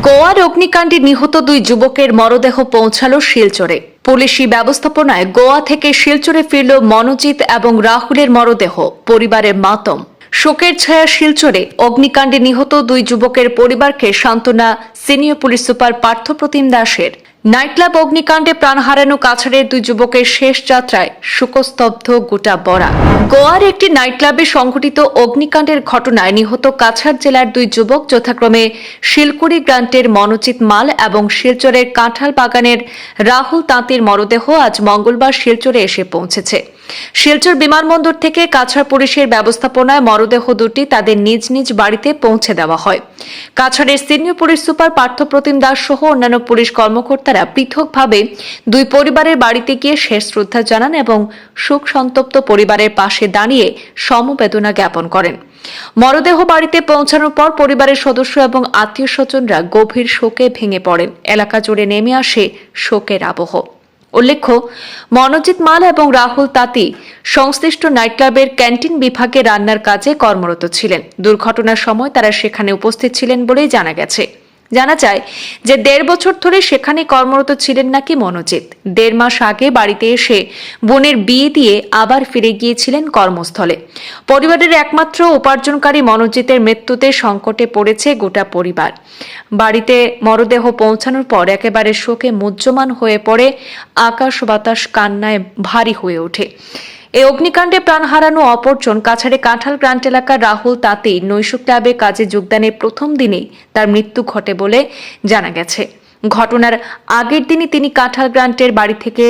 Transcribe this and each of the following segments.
গোয়ার অগ্নিকাণ্ডে নিহত দুই যুবকের মরদেহ পৌঁছালো শিলচরে। পুলিশি ব্যবস্থাপনায় গোয়া থেকে শিলচরে ফিরল মনোজিৎ এবং রাহুলের মরদেহ, পরিবারের মাতম। শোকের ছায়া শিলচরে অগ্নিকাণ্ডে নিহত দুই যুবকের পরিবারকে সান্ত্বনা, সিনিয়র পুলিশ সুপার পার্থপ্রতিম দাসের। নাইট ক্লাব অগ্নিকাণ্ডে প্রাণ হারানো কাছাড়ের দুই যুবকের শেষ যাত্রায় শোকস্তব্ধ গোটা বরা গোয়ার একটি নাইট ক্লাবে সংঘটিত অগ্নিকাণ্ডের ঘটনায় নিহত কাছাড় জেলার দুই যুবক যথাক্রমে শিলকুড়ি গ্রান্টের মনোজিৎ মাল এবং শিলচরের কাঁঠাল বাগানের রাহুল তাঁতির মরদেহ আজ মঙ্গলবার শিলচরে এসে পৌঁছেছে। শিলচর বিমানবন্দর থেকে কাছাড় পুলিশের ব্যবস্থাপনায় মরদেহ দুটি তাদের নিজ নিজ বাড়িতে পৌঁছে দেওয়া হয়। কাছাড়ের senior police super Parthapratim Das সহ অন্যান্য পুলিশ কর্মকর্তারা পৃথকভাবে দুই পরিবারের বাড়িতে গিয়ে শেষ শ্রদ্ধা জানান এবং শোক সন্তপ্ত পরিবারের পাশে দাঁড়িয়ে সমবেদনা জ্ঞাপন করেন। মরদেহ বাড়িতে পৌঁছানোর পর পরিবারের সদস্য এবং আত্মীয় স্বজনরা গভীর শোকে ভেঙে পড়েন। এলাকা জুড়ে নেমে আসে শোকের আবহ। উল্লেখ্য, মনোজিৎ মাল এবং রাহুল তাঁতি সংশ্লিষ্ট নাইট ক্লাবের ক্যান্টিন বিভাগে রান্নার কাজে কর্মরত ছিলেন। দুর্ঘটনার সময় তারা সেখানে উপস্থিত ছিলেন বলেই জানা গেছে। জানা যায় যে দেড় বছর ধরে সেখানে কর্মরত ছিলেন নাকি মনোজিৎ। দেড় মাস আগে বাড়িতে এসে বোনের বিয়ে দিয়ে আবার ফিরে গিয়েছিলেন কর্মস্থলে। পরিবারের একমাত্র উপার্জনকারী মনোজিতের মৃত্যুতে সংকটে পড়েছে গোটা পরিবার। বাড়িতে মরদেহ পৌঁছানোর পর একেবারে শোকে মুহ্যমান হয়ে পড়ে, আকাশ বাতাস কান্নায় ভারী হয়ে ওঠে। এই অগ্নিকাণ্ডে প্রাণ হারানো অপরজন কাছাড়ে কাঁঠাল গ্রান্ট এলাকার রাহুল তাতেই নৈশ ক্লাবে কাজে যোগদানের প্রথম দিনেই তার মৃত্যু ঘটে বলে জানা গেছে। ঘটনার আগের দিনই তিনি কাঁঠাল গ্রান্টের বাড়ি থেকে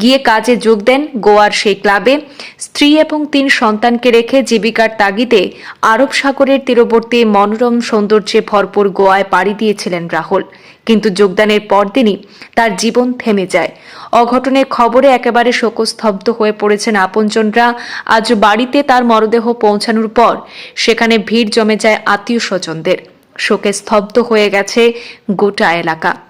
গিয়ে কাজে যোগ দেন গোয়ার সেই ক্লাবে। স্ত্রী এবং তিন সন্তানকে রেখে জীবিকার তাগিদে আরব সাগরের তীরবর্তী মনোরম সৌন্দর্যে ভরপুর গোয়ায় পাড়ি দিয়েছিলেন রাহুল। কিন্তু যোগদানের পরদিনই তার জীবন থেমে যায়। অঘটনের খবরে একেবারে শোকস্তব্ধ হয়ে পড়েছেন আপনজনরা। আজ বাড়িতে তার মরদেহ পৌঁছানোর পর সেখানে ভিড় জমে যায় আত্মীয় স্বজনদের। শোকে স্তব্ধ হয়ে গেছে গোটা এলাকা।